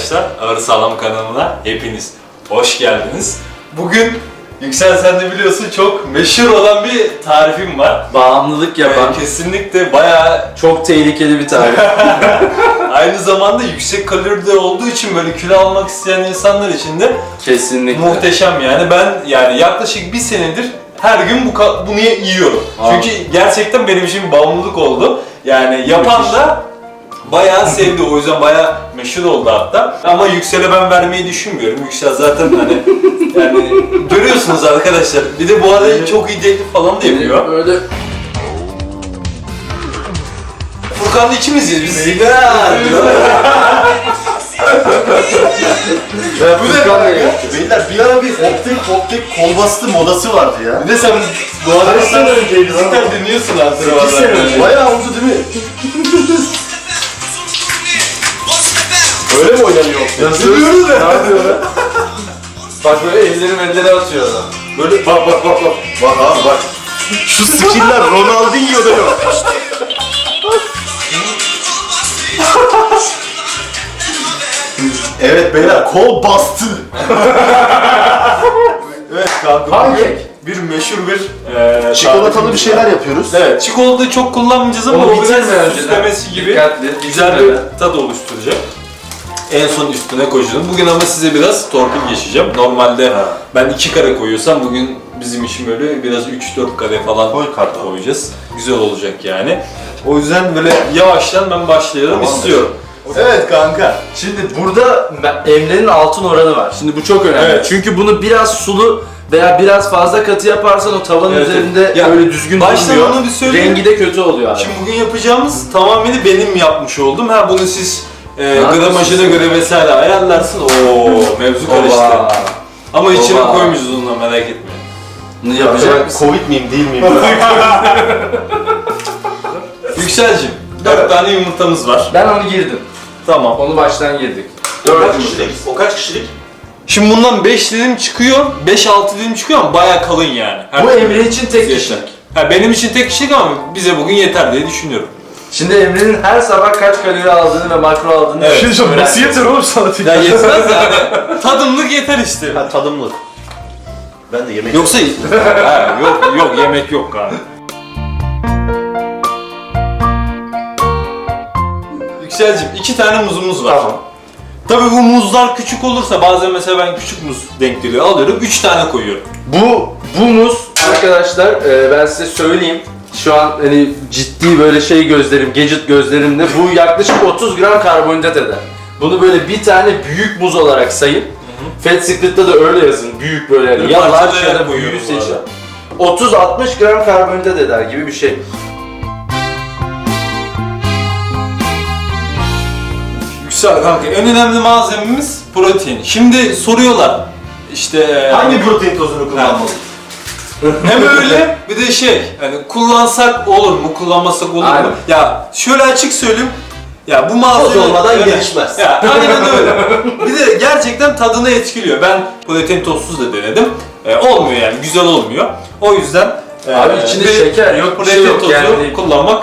arkadaşlar. Ağır Sağlam kanalına hepiniz hoş geldiniz. Bugün Yüksel sen de biliyorsun çok meşhur olan bir tarifim var. Bağımlılık yapan, Ee, kesinlikle bayağı çok tehlikeli bir tarif. aynı zamanda yüksek kaloride olduğu için böyle kilo almak isteyen insanlar için de Kesinlikle. muhteşem yani. Ben yani yaklaşık bir senedir her gün bu ka- bunu yiyorum. Aa. Çünkü gerçekten benim için bir bağımlılık oldu. Yani yapan da bayağı sevdi. O yüzden bayağı meşhur oldu hatta. Ama Yüksel'e ben vermeyi düşünmüyorum. Yüksel zaten hani yani görüyorsunuz arkadaşlar. Bir de bu arada çok iyi teklif falan da yapıyor. Böyle Furkan'la ikimiziz biz. Ya bu ne. Beyler bir ara bir optik optik kol bastı modası vardı ya. Bir de sen bu arada sene önceydi lan? Cidden dinliyorsun önce. Bayağı oldu değil mi? Öyle mi oynanıyor ya. Ne yapıyor lan? bak böyle elleri elleri atıyor adam. Böyle bak bak bak bak. Bak abi bak. Şu skiller Ronaldinho'da yok. evet beyler kol bastı. Evet kanka. Pankek. Bir meşhur bir e, Çikolatalı bir şeyler yapıyoruz. Evet, çikolatayı çok kullanmayacağız ama Onu önceden. süslemesi gibi Dikkatli, güzel bir tat oluşturacak. En son üstüne koyacağım. Bugün ama size biraz torpil geçeceğim. Normalde Ha. ben iki kare koyuyorsam bugün bizim için böyle biraz 3-4 kare falan Koy kartı. koyacağız. Güzel olacak yani. O yüzden böyle yavaştan ben başlayalım Tamamdır. istiyorum. Evet kanka. Şimdi burada Emre'nin altın oranı var. Şimdi bu çok önemli. Evet. Çünkü bunu biraz sulu veya biraz fazla katı yaparsan o tavanın Evet, üzerinde evet. Ya, öyle düzgün baştan durmuyor. onu bir söyleyeyim. Rengi de kötü oluyor abi. Şimdi bugün yapacağımız tamamıyla benim yapmış oldum. Ha bunu siz e, yapıyorsun? gramajına göre vesaire ayarlarsın. Oo mevzu karıştı. Oba. Ama içine Oba. koymayacağız ondan merak. Bunu Acaba yapacak mısın? Covid miyim değil miyim? Yükselcim, 4 tane yumurtamız var. Ben onu girdim. Tamam. Onu baştan girdik. Dört yumurta. O kaç kişilik? Şimdi bundan 5 dilim çıkıyor, 5-6 dilim çıkıyor ama baya kalın yani. Her Bu Emre için tek kişilik. Ha, benim için tek kişilik ama bize bugün yeter diye düşünüyorum. Şimdi Emre'nin her sabah kaç kalori aldığını ve makro aldığını Evet. Şey diyeceğim, nasıl yeter oğlum sana Ya yetmez yani. Tadımlık yeter işte. Ha tadımlık. Ben de yemek Yoksa ha, yok yok yemek yok abi. Yükselcim iki tane muzumuz var. Tamam. Tabii bu muzlar küçük olursa bazen mesela ben küçük muz denk geliyor alıyorum üç tane koyuyorum. Bu bu muz arkadaşlar e, ben size söyleyeyim. Şu an hani ciddi böyle şey gözlerim, gadget gözlerimde bu yaklaşık 30 gram karbonhidrat eder. Bunu böyle bir tane büyük muz olarak sayın. Fat Secret'ta da öyle yazın. Büyük böyle yani ya large ya da büyüğü seçin. arada. 30-60 gram karbonhidrat eder gibi bir şey. Yüksel kanka en önemli malzememiz protein. Şimdi soruyorlar işte Hangi protein tozunu kullanmalıyım? Hem öyle bir de şey hani kullansak olur mu kullanmasak olur Aynen. mu? Ya şöyle açık söyleyeyim ya bu malzeme Toz olmadan Evet. gelişmez. Ya aynen öyle. bir de gerçekten tadını etkiliyor. Ben protein tozsuz da denedim. Ee, olmuyor yani güzel olmuyor. O yüzden Abi e, içinde bir şeker yok, bir şey protein yok tozu yani. kullanmak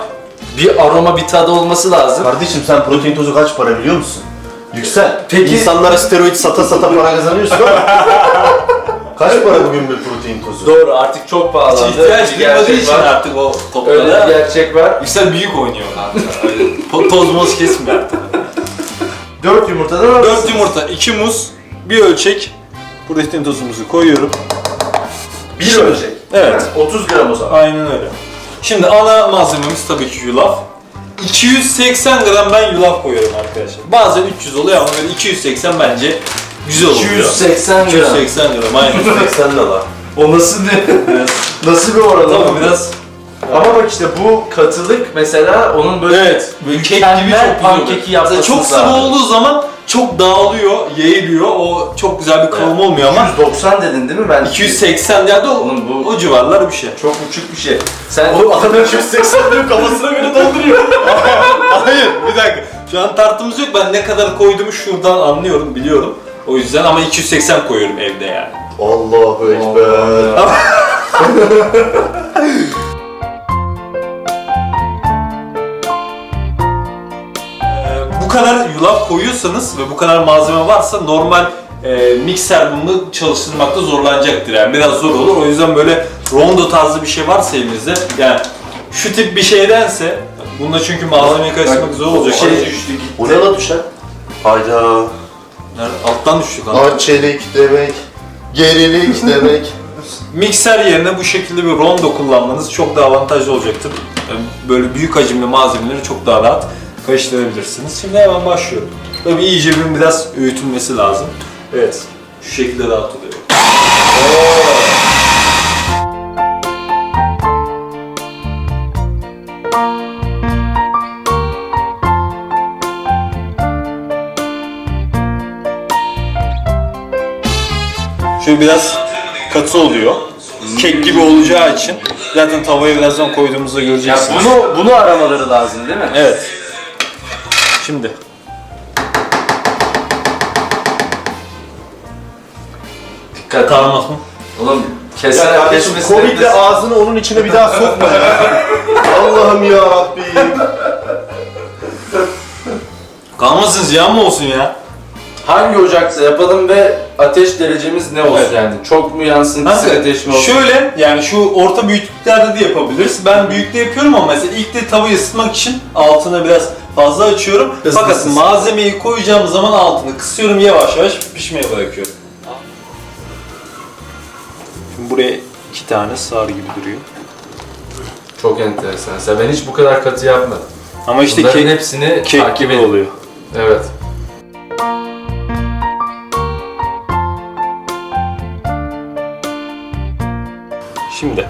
Bir aroma, bir tadı olması lazım. Kardeşim sen protein tozu kaç para biliyor musun? Yüksel. Peki- İnsanlara steroid sata sata para kazanıyorsun ama. kaç para bugün bir protein tozu? Doğru artık çok pahalandı. ihtiyaç duymadığı gerçek için var. artık o Öyle bir toplara gerçek var. Yüksel büyük oynuyor kanka. Toz moz kesmiyor artık. 4 yumurtadan alırsın. 4 yumurta, 2 muz, bir ölçek protein tozumuzu koyuyorum. Bir ölçek. Evet. 30 gram o zaman. Aynen öyle. Şimdi ana malzememiz tabii ki yulaf. 280 gram ben yulaf koyuyorum arkadaşlar. Bazen 300 oluyor ama böyle 280 bence güzel oluyor. 280 gram. 280 gram aynen. 80 lira. O nasıl ne? nasıl bir oran? Tamam ama? biraz Ama bak işte bu katılık mesela onun böyle evet böyle kek gibi çok pankeki yapması çok sıvı olduğu zaman çok dağılıyor, yayılıyor. O çok güzel bir kıvam olmuyor ama 190 dedin değil mi ben? 280 ya da o, Oğlum bu- o civarlar bir şey. çok uçuk bir şey. Sen Oğlum adam 280 diyor kafasına göre dolduruyor. Hayır bir dakika. Şu an tartımız yok. Ben ne kadar koyduğumu şuradan anlıyorum, biliyorum. O yüzden ama 280 koyuyorum evde yani. Allahu Ekber. Ee, bu kadar yulaf koyuyorsanız ve bu kadar malzeme varsa normal e, mikser bunu çalıştırmakta zorlanacaktır yani biraz zor olur. O yüzden böyle rondo tarzı bir şey varsa elinizde yani şu tip bir şeydense bunda çünkü malzemeyi karıştırmak zor olacak. Şey. O ne la düşen? Hayda. Nerede? alttan düştük abi. Arçelik demek. Gerilik demek. Mikser yerine bu şekilde bir rondo kullanmanız çok daha avantajlı olacaktır. Böyle büyük hacimli malzemeleri çok daha rahat karıştırabilirsiniz. Şimdi hemen başlıyorum. Tabii iyice bir biraz öğütülmesi lazım. Evet, şu şekilde dağıtılıyor. Şöyle biraz katı oluyor. Kek gibi olacağı için zaten tavaya birazdan koyduğumuzda Ya göreceksiniz. bunu bunu aramaları lazım değil mi? Evet. Şimdi. Dikkat. Tamam mı? Oğlum Ya keser kardeşim kesmesi Covid'le ağzını onun içine bir daha sokma ya. Allah'ım ya Rabbim. Kalmasın ziyan mı olsun ya? Hangi ocaksa yapalım ve ateş derecemiz ne olsun Evet. yani? Çok mu yansın, Kanka, kısık ateş mi olsun? şöyle yani şu orta büyüklüklerde de yapabiliriz. Ben büyükte yapıyorum ama mesela ilk de tavayı ısıtmak için altına biraz fazla açıyorum. Hızlı Fakat ısıtsın. malzemeyi koyacağım zaman altını kısıyorum yavaş yavaş pişmeye bırakıyorum. Şimdi buraya iki tane sığar gibi duruyor. Çok enteresan. Sen ben hiç bu kadar katı yapmadım. Ama işte Bunların kek, hepsini kek takip gibi edin. oluyor. Evet. Şimdi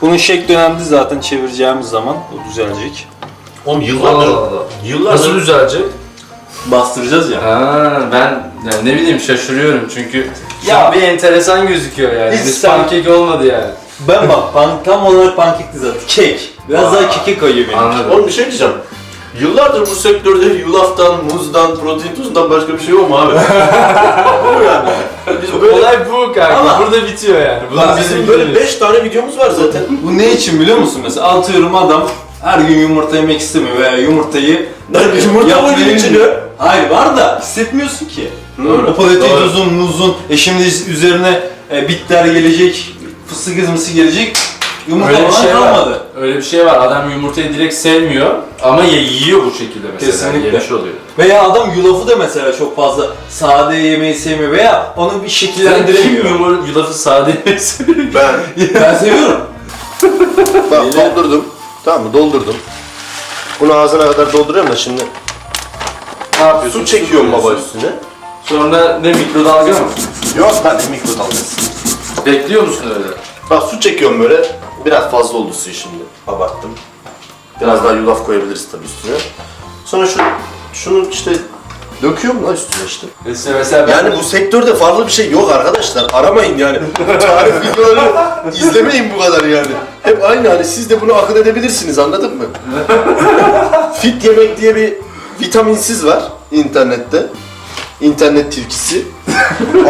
bunun şek dönemde zaten çevireceğimiz zaman o düzelecek. Oğlum yıllardır, Allah. yıllardır Nasıl düzelecek? Bastıracağız ya. Ha, ben yani ne bileyim şaşırıyorum çünkü Ya- ya bir enteresan gözüküyor yani. Hiç sen- pankek olmadı yani. Ben bak pan, tam olarak pankekli zaten. Kek. Biraz Aa, daha keke kayıyor benim. Anladım. Oğlum bir şey diyeceğim. Yıllardır bu sektörde yulaftan, muzdan, protein tuzundan başka bir şey yok mu abi? Bu yani. Biz böyle, Olay bu kanka. Ama- Burada bitiyor yani. Bunun Bak, bizim böyle 5 tane videomuz var zaten. Bu ne için biliyor musun? Mesela atıyorum adam her gün yumurta yemek istemiyor veya yumurtayı Lan yumurta var benim- içine. Hayır var da hissetmiyorsun ki. Doğru, O protein doğru. tuzun, muzun, e şimdi üzerine e, bitter gelecek, fıstık ezmesi gelecek. Yumurta Öyle bir şey kalmadı. var. Öyle bir şey var. Adam yumurtayı direkt sevmiyor ama ye- yiyor bu şekilde mesela. Kesinlikle. Yemiş oluyor. Veya adam yulafı da mesela çok fazla sade yemeği sevmiyor veya onu bir Sen kim şekillendiremiyor. yumur, yulafı sade yemesin? Ben ben seviyorum. bak doldurdum. Tamam mı? Doldurdum. Bunu ağzına kadar dolduruyorum da şimdi ne yapıyorsun? su çekiyorum baba koyuyorsun. üstüne. Sonra ne mikrodalga mı? Yok hadi mikrodalgası. Bekliyor musun öyle? Bak su çekiyorum böyle. Biraz fazla oldu suyu şimdi. Abarttım. Biraz daha yulaf koyabiliriz tabii üstüne. Sonra şu şunu işte döküyorum lan üstüne işte. Mesela, mesela ben Yani bu sektörde farklı bir şey yok arkadaşlar. Aramayın yani. Tarif videoları izlemeyin bu kadar yani. Hep aynı hani siz de bunu akıl edebilirsiniz anladın mı? Fit yemek diye bir vitaminsiz var internette. İnternet tilkisi.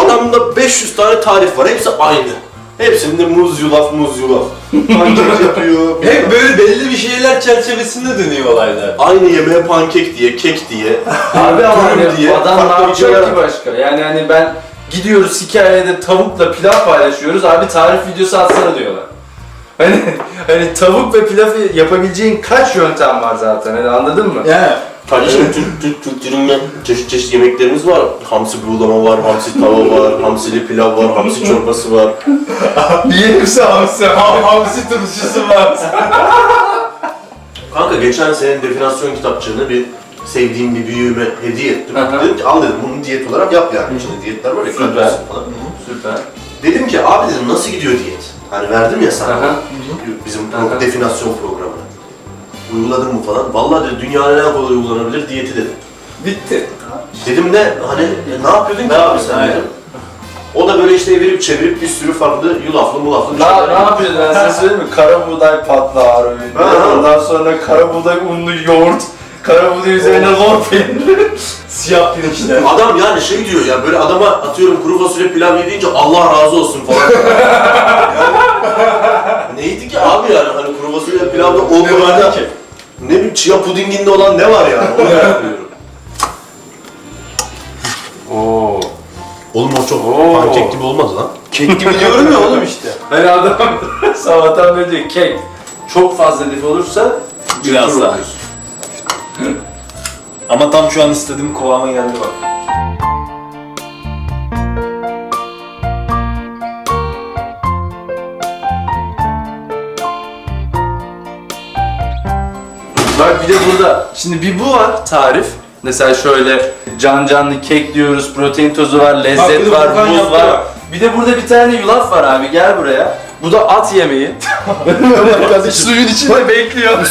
Adamda 500 tane tarif var. Hepsi aynı. Hepsinde muz yulaf muz yulaf. Pankek yapıyor. Hep böyle belli bir şeyler çerçevesinde dönüyor olaylar. Aynı yemeğe pankek diye, kek diye. Abi ama Dürüm hani diye adam ne farklı yapacak videolar ki var. başka? Yani hani ben gidiyoruz hikayede tavukla pilav paylaşıyoruz. Abi tarif videosu atsana diyorlar. Hani hani tavuk ve pilavı yapabileceğin kaç yöntem var zaten hani anladın mı? Yani Kardeşim Türk, Türk kültüründe çeşit çeşit yemeklerimiz var. Hamsi buğulama var, hamsi tava var, hamsili pilav var, hamsi çorbası var. Yiyelimse hamsi, hamsi turşusu var. Kanka geçen senin definasyon kitapçığını bir sevdiğim bir büyüğüme hediye ettim. Dedim ki al dedim bunu diyet olarak yap yani. İçinde diyetler var ya Süper. falan. Süper. Dedim ki abi dedim nasıl gidiyor diyet? Hani verdim ya sana bizim pro- definasyon programını. Uyguladın mı falan. Vallahi dedi dünyanın en kolay uygulanabilir diyeti dedim. bitti. Dedim ne hani ne yapıyordun ki Ne abi sen yapayım, dedim. O da böyle işte evirip çevirip bir sürü farklı yulaflı mulaflı bir Ne, şeyler ne yapıyor. yapıyordu ben size söyleyeyim mi? Kara buğday patlağı öyle. Ha. Ondan sonra kara buğday unlu yoğurt. Kara buğday üzerine lor peyniri. Siyah pirinçler. Adam yani şey diyor ya böyle adama atıyorum kuru fasulye pilav yediğince Allah razı olsun falan. yani, neydi ki abi yani hani kuru fasulye pilavda Ne vardı ki? Ne bileyim chia pudinginde olan ne var yani onu merak ediyorum. Oo. Oğlum o çok Oo. pankek gibi olmaz lan. Kek gibi diyorum ya oğlum işte. Ben adam sabahtan beri diyor kek. Çok fazla lif olursa Biraz daha. Ama tam şu an istediğim kıvama geldi bak. Bak bir de burada. Şimdi bir bu var tarif. Mesela şöyle can canlı kek diyoruz, protein tozu var, lezzet var, buz var. bak. Bir de burada bir tane yulaf var abi gel buraya. Bu da at yemeği. Suyun içinde bekliyor.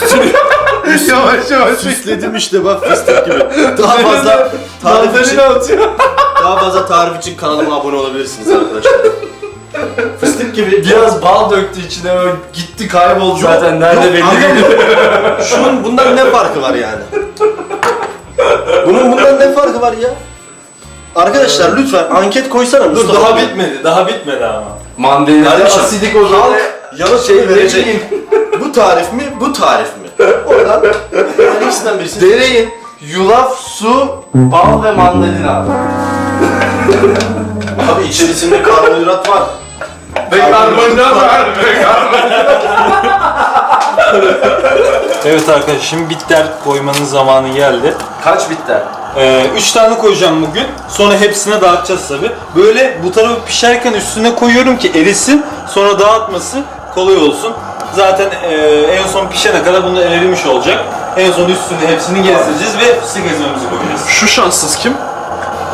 yavaş yavaş. süsledim işte bak fıstık gibi. Daha fazla tarif için, atıyor. daha fazla tarif için kanalıma abone olabilirsiniz arkadaşlar. Fıstık gibi. Biraz bal döktü içine o gitti kayboldu zaten nerede Yok, belli değil. Şunun bundan ne farkı var yani? Bunun bundan ne farkı var ya? Arkadaşlar lütfen anket koysana Dur Mustafa. daha bitmedi, daha bitmedi ama. Mandalina Kardeşim, asidik o zaman. Halk yanıt Şey, ne verecek. bileyim. bu tarif mi, bu tarif mi? Oradan yani ikisinden birisi. Deneyin. Yulaf, su, bal ve mandalina. Abi içerisinde karbonhidrat var. Ve karbonhidrat var. Ve Evet arkadaşlar şimdi bitter koymanın zamanı geldi. Kaç bitter? Ee, üç tane koyacağım bugün. Sonra hepsine dağıtacağız tabi. Böyle bu tarafı pişerken üstüne koyuyorum ki erisin. Sonra dağıtması kolay olsun. Zaten e, en son pişene kadar bunu erimiş olacak. En son üstüne hepsini gezdireceğiz ve fıstık ezmemizi koyacağız. Şu şanssız kim?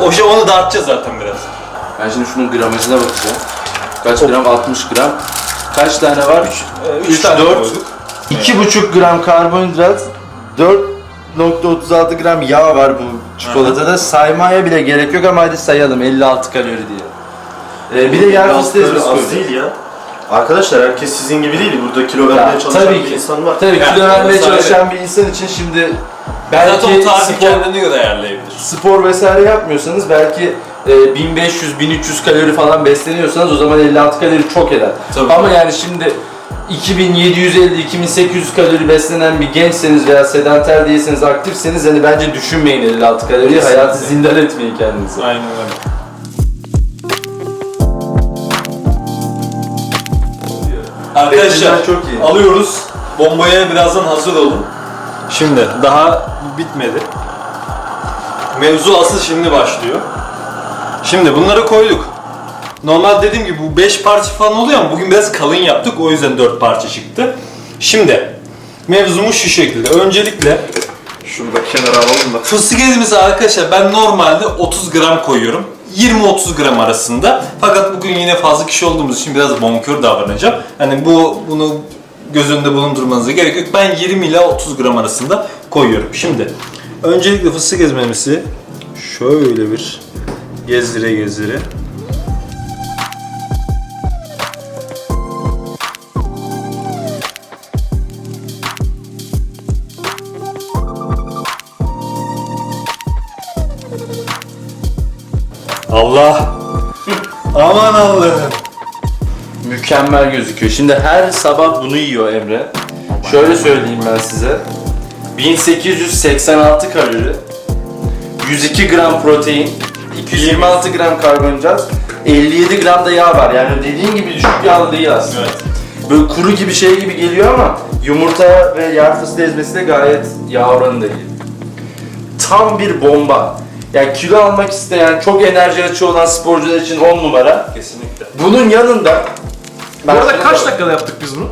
O şey onu dağıtacağız zaten biraz. Ben şimdi şunun gramajına bakacağım. Kaç gram? 60 gram. Kaç tane var? Ee, üç Üç, tane dört. koyduk. 2,5 gram karbonhidrat, 4.36 gram yağ var bu çikolatada. Saymaya bile gerek yok ama hadi sayalım 56 kalori diye. Ee, bir de yer fıstığı az koyacağız. değil ya. Arkadaşlar herkes sizin gibi değil. Burada kilo vermeye Ya, çalışan tabii bir ki. insan var. Tabii Yani, kilo vermeye ayrı. çalışan bir insan için şimdi Zaten belki o tarifi spor, kendine göre ayarlayabilir. spor vesaire yapmıyorsanız belki e, 1500-1300 kalori falan besleniyorsanız o zaman 56 kalori çok eder. Tabii. Ama yani şimdi 2750-2800 kalori beslenen bir gençseniz veya sedanter değilseniz, aktifseniz hani bence düşünmeyin 56 kaloriyi, Kesinlikle. hayatı zindan etmeyin kendinize. Aynen öyle. Arkadaşlar çok iyi. alıyoruz. Bombaya birazdan hazır olun. Şimdi daha bitmedi. Mevzu asıl şimdi başlıyor. Şimdi bunları koyduk. Normal dediğim gibi bu 5 parça falan oluyor ama bugün biraz kalın yaptık o yüzden 4 parça çıktı. Şimdi mevzumuz şu şekilde. Öncelikle Şunu da kenara alalım da. Fıstık ezmesi arkadaşlar ben normalde 30 gram koyuyorum. 20-30 gram arasında. Fakat bugün yine fazla kişi olduğumuz için biraz bonkör davranacağım. Hani bu bunu göz önünde bulundurmanıza gerek yok. Ben 20 ile 30 gram arasında koyuyorum. Şimdi öncelikle fıstık ezmemizi şöyle bir gezdire gezdire Allah! Aman Allah'ım! Mükemmel gözüküyor. Şimdi her sabah bunu yiyor Emre. Şöyle söyleyeyim ben size. 1886 kalori, 102 gram protein, 226 gram karbonhidrat, 57 gram da yağ var. Yani dediğin gibi düşük yağlı değil aslında. Evet. Böyle kuru gibi şey gibi geliyor ama yumurta ve yer fıstığı ezmesi de gayet yağ oranı da iyi. Tam bir bomba. Yani kilo almak isteyen, çok enerji açığı olan sporcular için 10 numara. Kesinlikle. Bunun yanında Bu arada kaç dakikada yaptık biz bunu?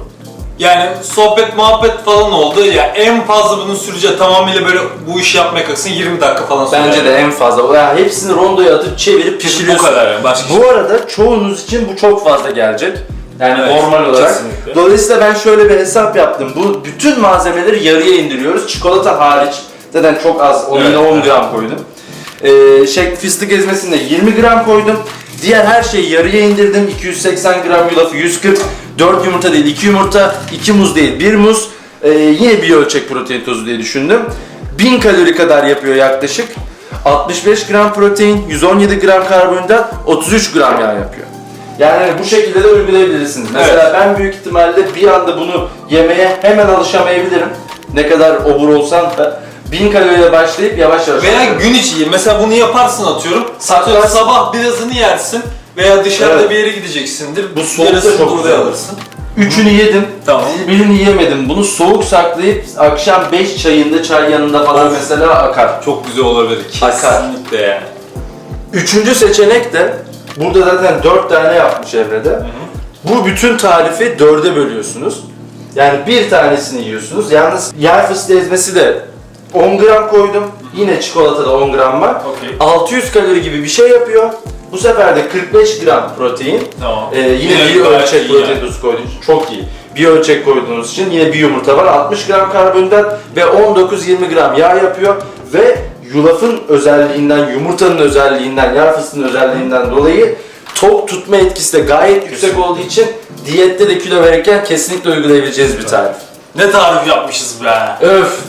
Yani sohbet muhabbet falan oldu ya en fazla bunun süreceği tamamıyla böyle bu işi yapmaya kalksın 20 dakika falan sürer. Bence de en fazla. Yani hepsini rondoya atıp çevirip bu pişiriyorsun. kadar yani başka Bu arada çoğunuz için bu çok fazla gelecek. Yani Evet, normal olarak. kesinlikle. Dolayısıyla ben şöyle bir hesap yaptım. Bu bütün malzemeleri yarıya indiriyoruz. Çikolata hariç. Zaten çok az. Onu Evet, yine 10 evet. gram koydum. Ee, şey, fıstık ezmesinde 20 gram koydum. Diğer her şeyi yarıya indirdim. 280 gram yulafı 140. 4 yumurta değil 2 yumurta. 2 muz değil 1 muz. Ee, yine bir ölçek protein tozu diye düşündüm. 1000 kalori kadar yapıyor yaklaşık. 65 gram protein, 117 gram karbonhidrat, 33 gram yağ yapıyor. Yani hani bu şekilde de uygulayabilirsiniz. Mesela ben büyük ihtimalle bir anda bunu yemeye hemen alışamayabilirim. Ne kadar obur olsam da. 1000 kaloriyle başlayıp yavaş yavaş Veya artıyor. gün içi mesela bunu yaparsın atıyorum. Saklarsın. Sabah birazını yersin veya dışarıda Evet. bir yere gideceksindir. Bu soğukta Yarısını çok burada güzel. alırsın. Üçünü yedim. Tamam. Birini yemedim. Bunu soğuk saklayıp akşam 5 çayında çay yanında falan Of. mesela akar. Çok güzel olabilir. Akar. Kesinlikle yani. Üçüncü seçenek de burada zaten 4 tane yapmış evrede. Bu bütün tarifi dörde bölüyorsunuz. Yani bir tanesini yiyorsunuz. Yalnız yer fıstığı ezmesi de 10 gram koydum. Yine çikolata da 10 gram var. Okey. 600 kalori gibi bir şey yapıyor. Bu sefer de 45 gram protein. Tamam. Ee, yine Yine bir gayet ölçek iyi protein yani. dozu koyduk. Çok iyi. Bir ölçek koyduğunuz için yine bir yumurta var. 60 gram karbonhidrat ve 19-20 gram yağ yapıyor. Ve yulafın özelliğinden, yumurtanın özelliğinden, yağ fıstığının özelliğinden dolayı tok tutma etkisi de gayet yüksek olduğu için diyette de kilo verirken kesinlikle uygulayabileceğiniz bir tarif. Ne tarif yapmışız be. Öf!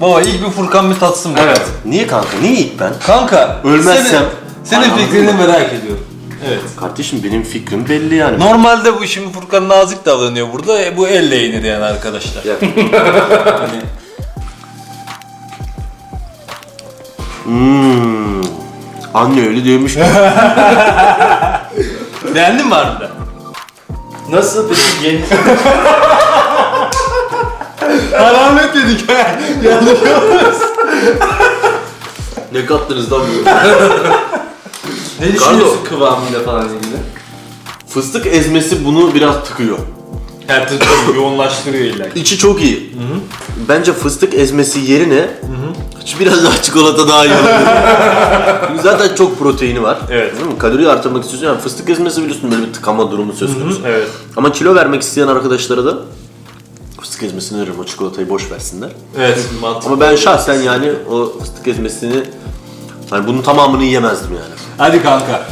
Baba ilk bir Furkan bir tatsın. Evet. Niye kanka? Niye ilk ben? Kanka. Ölmezsem- Senin, senin Anladın fikrini merak ediyorum. Evet. Kardeşim benim fikrim belli yani. Normalde bu şimdi Furkan nazik davranıyor burada. E, bu elle yenir yani arkadaşlar. Ya. Hani Hmm. Anne öyle diyormuş. beğendin mi harbiden? Nasıl peki yeni... Alamet dedik ha. ne kattınız lan bu? Ne düşünüyorsun kıvamıyla falan ilgili? Fıstık ezmesi bunu biraz tıkıyor. Her türlü yoğunlaştırıyor illa ki. İçi çok iyi. Bence fıstık ezmesi yerine hiç biraz daha çikolata daha iyi. Çünkü zaten çok proteini var. Evet. Değil mi? Kaloriyi artırmak istiyorsun. Yani fıstık ezmesi biliyorsun böyle bir tıkama durumu söz konusu. Evet. Ama kilo vermek isteyen arkadaşlara da fıstık ezmesini veririm. O çikolatayı boş versinler. Evet. Mantıklı. Ama ben şahsen yani o fıstık ezmesini hani bunun tamamını yiyemezdim yani. Hadi kanka.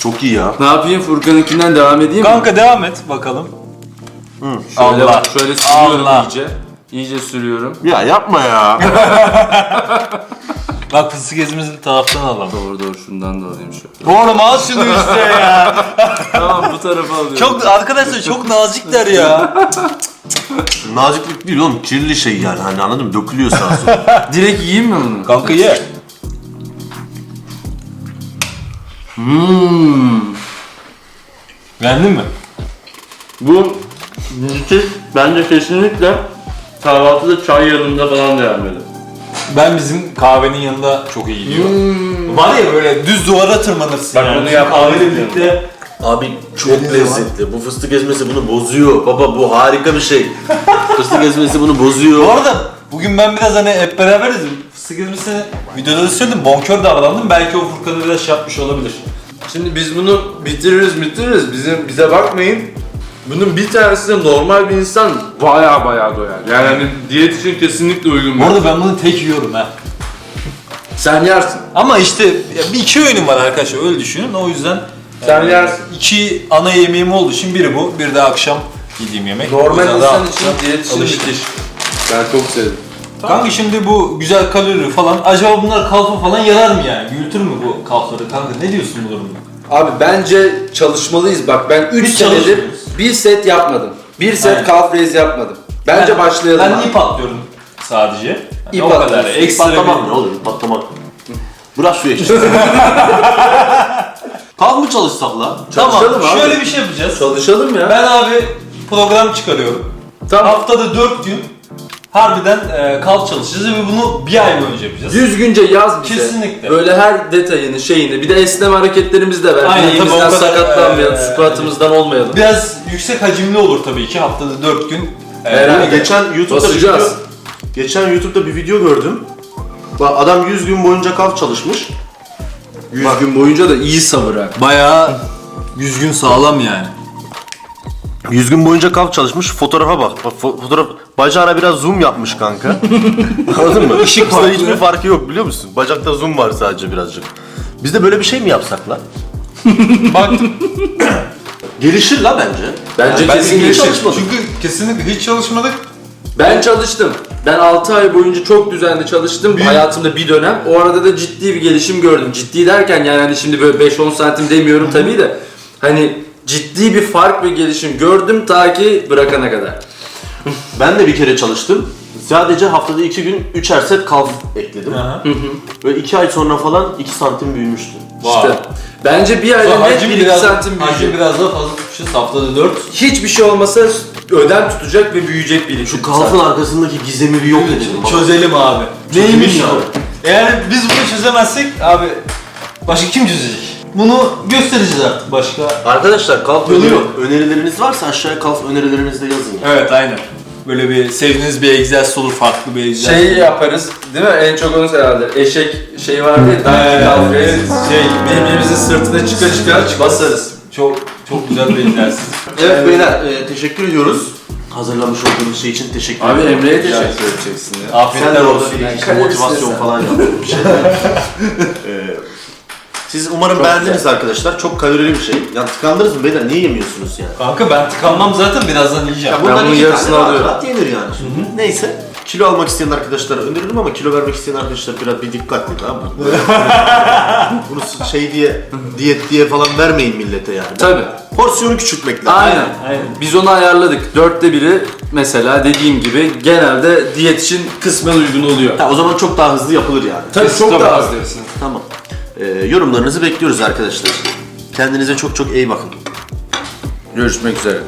Çok iyi ya. Ne yapayım Furkan'ınkinden devam edeyim mi? Kanka devam et bakalım. Şöyle, Allah. şöyle sürüyorum Allah. iyice. İyice sürüyorum. Ya yapma ya. Bak fıstık ezmesini taraftan alalım. Doğru doğru şundan da alayım şöyle. Oğlum al şunu işte ya. tamam bu tarafa alıyorum. Çok arkadaşlar çok nazikler ya. Naziklik değil oğlum. Kirli şey yani. Hani anladın mı? Dökülüyor sağa sola. Direkt yiyeyim mi bunu? Kanka ye. Hmm. Beğendin mi? Bu müthiş. Bence kesinlikle kahvaltıda çay yanında falan da yenmeli. Ben bizim kahvenin yanında çok iyi gidiyor. Var ya böyle düz duvara tırmanırsın Bak yani. bunu yapmayı kahveyle birlikte. Abi çok lezzetli. Bu fıstık ezmesi bunu bozuyor. Baba bu harika bir şey. fıstık ezmesi bunu bozuyor. Bu arada bugün ben biraz hani hep beraberiz. Fıstık ezmesini videoda da söyledim. Bonkör davrandım. Belki o Furkan'ı biraz şey yapmış olabilir. Şimdi biz bunu bitiririz bitiririz. Bizim bize bakmayın. Bunun bir tanesi de normal bir insan baya baya doyar. Yani hani diyet için kesinlikle uygun. Bu arada ben bunu tek yiyorum ha. Sen yersin. Ama işte ya bir iki öğünüm var arkadaşlar öyle düşünün. O yüzden Sen e, yersin. iki ana yemeğim olduğu için biri bu, bir de akşam yediğim yemek. O Normal yüzden insan rahatlıkla için diyet için müthiş. Ben çok sevdim. Kanka şimdi bu güzel kalori falan, acaba bunlar kalfa falan yarar mı yani? Büyütür mü bu kalfları kanka? Ne diyorsun bu durumda? Abi bence çalışmalıyız. Bak ben 3 Biz senedir çalışmıyoruz. Bir set yapmadım. Bir set Aynen. calf raise yapmadım. Bence Ben- başlayalım. Ben abi. ip atlıyorum sadece. Yani İp o kadar. Ekstra Patlamak bir- ne oğlum? Patlamak. Bırak şu eşit. Kalk mı çalışsak la? Tamam, Çalışalım abi. şöyle bir şey yapacağız. Çalışalım ya. Ben abi program çıkarıyorum. Tamam. Haftada 4 gün harbiden e, kalp çalışacağız ve bunu bir ay boyunca yapacağız. Düzgünce yaz bize. Kesinlikle. Böyle her detayını, şeyini. Bir de esneme hareketlerimizi de ver. Aynen, Bileğimizden tabii o kadar, sakatlanmayalım, eee, squatımızdan olmayalım. Biraz yüksek hacimli olur tabii ki haftada 4 gün. E, Herhalde. Geçen YouTube'da bir Basacağız. video, geçen YouTube'da bir video gördüm. Bak adam 100 gün boyunca kalk çalışmış. 100 gün boyunca da iyi sabır ha. Bayağı 100 gün sağlam yani. 100 gün boyunca kalk çalışmış. Fotoğrafa bak. Bak fo- fotoğraf bacağına biraz zoom yapmış kanka. Anladın mı? Işık farklı. hiçbir farkı yok biliyor musun? Bacakta zoom var sadece birazcık. Biz de böyle bir şey mi yapsak lan? Baktım. Gelişir la bence. Bence ben kesin hiç gelişir. çalışmadım. Çünkü kesinlikle hiç çalışmadık. Ben çalıştım. Ben 6 ay boyunca çok düzenli çalıştım. Hayatımda bir dönem. O arada da ciddi bir gelişim gördüm. Ciddi derken yani hani şimdi böyle 5-10 santim demiyorum tabii de. Hani ciddi bir fark ve gelişim gördüm ta ki bırakana kadar. Ben de bir kere çalıştım. Sadece haftada iki gün üçer set kalf ekledim. Aha. Ve iki ay sonra falan 2 santim büyümüştü. İşte. Bence bir ayda net Hacim 1-2 biraz, santim hacim büyüyecek. biraz daha fazla tutmuşuz. Haftada 4. Hiçbir şey olmasa ödem tutacak ve büyüyecek bir Şu kalfın arkasındaki gizemi bir yok edelim. Çözelim abi. Çözelim Neymiş ya. bu? Eğer biz bunu çözemezsek abi başka kim çözecek? Bunu göstereceğiz artık başka. Arkadaşlar kalf Yolu öneri- önerileriniz varsa aşağıya kalf önerilerinizi de yazın. Evet aynen. Böyle bir sevdiğiniz bir egzersiz olur, farklı bir egzersiz. Şey yaparız değil mi? En çok onu herhalde. Eşek şey vardı ya. Evet, şey, birbirimizin sırtına çıka çıka basarız. Çok çok güzel bir egzersiz. Evet beyler e, teşekkür ediyoruz. Hazırlamış olduğunuz şey için teşekkür Abi ederim. Emre'ye teşekkür edeceksin ya. Sen Afiyetler olsun. motivasyon falan yaptın bir şey. Ee, Siz umarım beğendiniz arkadaşlar. Çok kalorili bir şey. Ya tıkandınız mı beyler? Niye yemiyorsunuz yani? Kanka ben tıkanmam zaten birazdan yiyeceğim. Ya bundan bunun iki yarısını tane rahat alıyorum. rahat yenir yani. Neyse. Kilo almak isteyen arkadaşlara öneririm ama kilo vermek isteyen arkadaşlar biraz bir dikkatli tamam mı? Bunu şey diye, diyet diye falan vermeyin millete yani. Tabii. Porsiyonu küçültmek lazım. Aynen. aynen. Biz onu ayarladık. Dörtte biri mesela dediğim gibi genelde diyet için kısmen uygun oluyor. Ha, o zaman çok daha hızlı yapılır yani. Tabii çok daha az diyorsun. Tamam. Ee, yorumlarınızı bekliyoruz arkadaşlar. Kendinize çok çok iyi bakın. Görüşmek üzere.